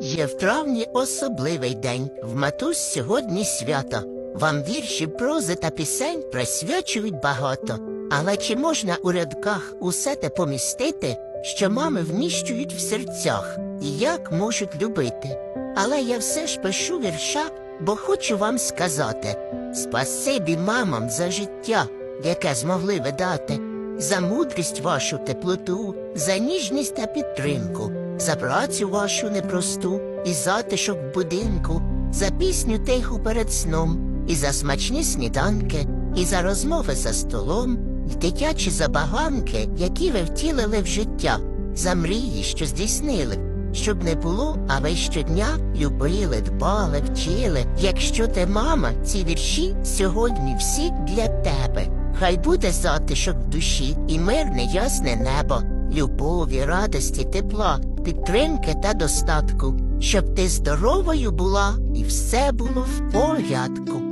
Є в травні особливий день. В матусь сьогодні свято. Вам вірші, прози та пісень присвячують багато. Але чи можна у рядках усе те помістити, що мами вміщують в серцях, і як можуть любити? Але я все ж пишу вірша, бо хочу вам сказати спасибі мамам за життя, яке змогли ви дати, за мудрість вашу теплоту, за ніжність та підтримку, за працю вашу непросту і затишок в будинку, за пісню тиху перед сном, і за смачні сніданки, і за розмови за столом, і дитячі забаганки, які ви втілили в життя, за мрії, що здійснили. Щоб не було, а ви щодня любили, дбали, вчили. Якщо ти мама, ці вірші сьогодні всі для тебе. Хай буде затишок в душі і мирне ясне небо, любові, радості, тепла, підтримки та достатку, щоб ти здоровою була і все було в порядку.